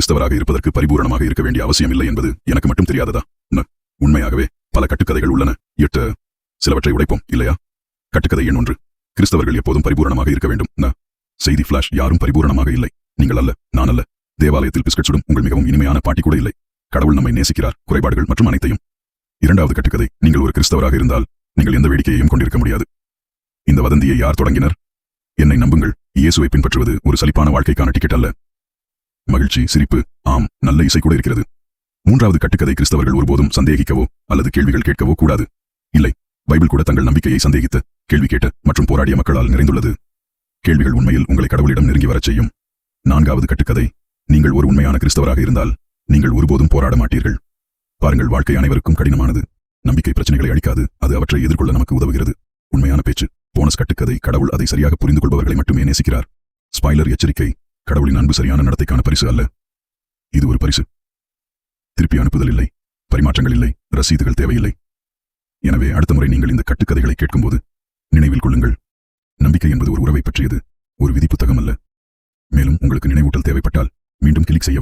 கிறிஸ்தவராக இருப்பதற்கு பரிபூரணமாக இருக்க வேண்டிய அவசியம் இல்லை என்பது எனக்கு மட்டும் தெரியாததா? உண்மையாகவே பல கட்டுக்கதைகள் உள்ளன. எட்டு சிலவற்றை உடைப்போம் இல்லையா? கட்டுக்கதை எண் ஒன்று. கிறிஸ்தவர்கள் எப்போதும் பரிபூரணமாக இருக்க வேண்டும். ந செய்தி ஃபிளாஷ் யாரும் பரிபூரணமாக இல்லை. நீங்கள் அல்ல நான் அல்ல. தேவாலயத்தில் பிஸ்கட் சுடும் உங்கள் மிகவும் இனிமையான பாட்டி கூட இல்லை. கடவுள் நம்மை நேசிக்கிறார் குறைபாடுகள் மற்றும் அனைத்தையும். இரண்டாவது கட்டுக்கதை நீங்கள் ஒரு கிறிஸ்தவராக இருந்தால் நீங்கள் எந்த வேடிக்கையையும் கொண்டிருக்க முடியாது. இந்த வதந்தியை யார் தொடங்கினர்? என்னை நம்புங்கள். இயேசுவை பின்பற்றுவது ஒரு சலிப்பான வாழ்க்கைக்கான டிக்கெட் அல்ல. மகிழ்ச்சி சிரிப்பு ஆம் நல்ல இசை கூட இருக்கிறது. மூன்றாவது கட்டுக்கதை கிறிஸ்தவர்கள் ஒருபோதும் சந்தேகிக்கவோ அல்லது கேள்விகள் கேட்கவோ கூடாது. இல்லை பைபிள் கூட தங்கள் நம்பிக்கையை சந்தேகித்து கேள்வி கேட்ட மற்றும் போராடிய மக்களால் நிறைந்துள்ளது. கேள்விகள் உண்மையில் உங்களை கடவுளிடம் நெருங்கி வரச் செய்யும். நான்காவது கட்டுக்கதை நீங்கள் ஒரு உண்மையான கிறிஸ்தவராக இருந்தால் நீங்கள் ஒருபோதும் போராட மாட்டீர்கள். பாருங்கள் வாழ்க்கை அனைவருக்கும் கடினமானது. நம்பிக்கை பிரச்சனைகளை அளிக்காது அது அவற்றை எதிர்கொள்ள நமக்கு உதவுகிறது. உண்மையான பேச்சு போனஸ் கட்டுக்கதை கடவுள் அதை சரியாக புரிந்து கொள்பவர்களை மட்டுமே நேசிக்கிறார். ஸ்பாய்லர் எச்சரிக்கை கடவுளின் அன்பு சரியான நடத்தைக்கான பரிசு அல்ல. இது ஒரு பரிசு. திருப்பி அனுப்புதல் இல்லை. பரிமாற்றங்கள் இல்லை. ரசீதுகள் தேவையில்லை. எனவே அடுத்த முறை நீங்கள் இந்த கட்டுக்கதைகளை கேட்கும்போது நினைவில் கொள்ளுங்கள். நம்பிக்கை என்பது ஒரு உறவை பற்றியது. ஒரு விதி புத்தகம் அல்ல. மேலும் உங்களுக்கு நினைவூட்டல் தேவைப்பட்டால் மீண்டும் கிளிக் செய்யவும்.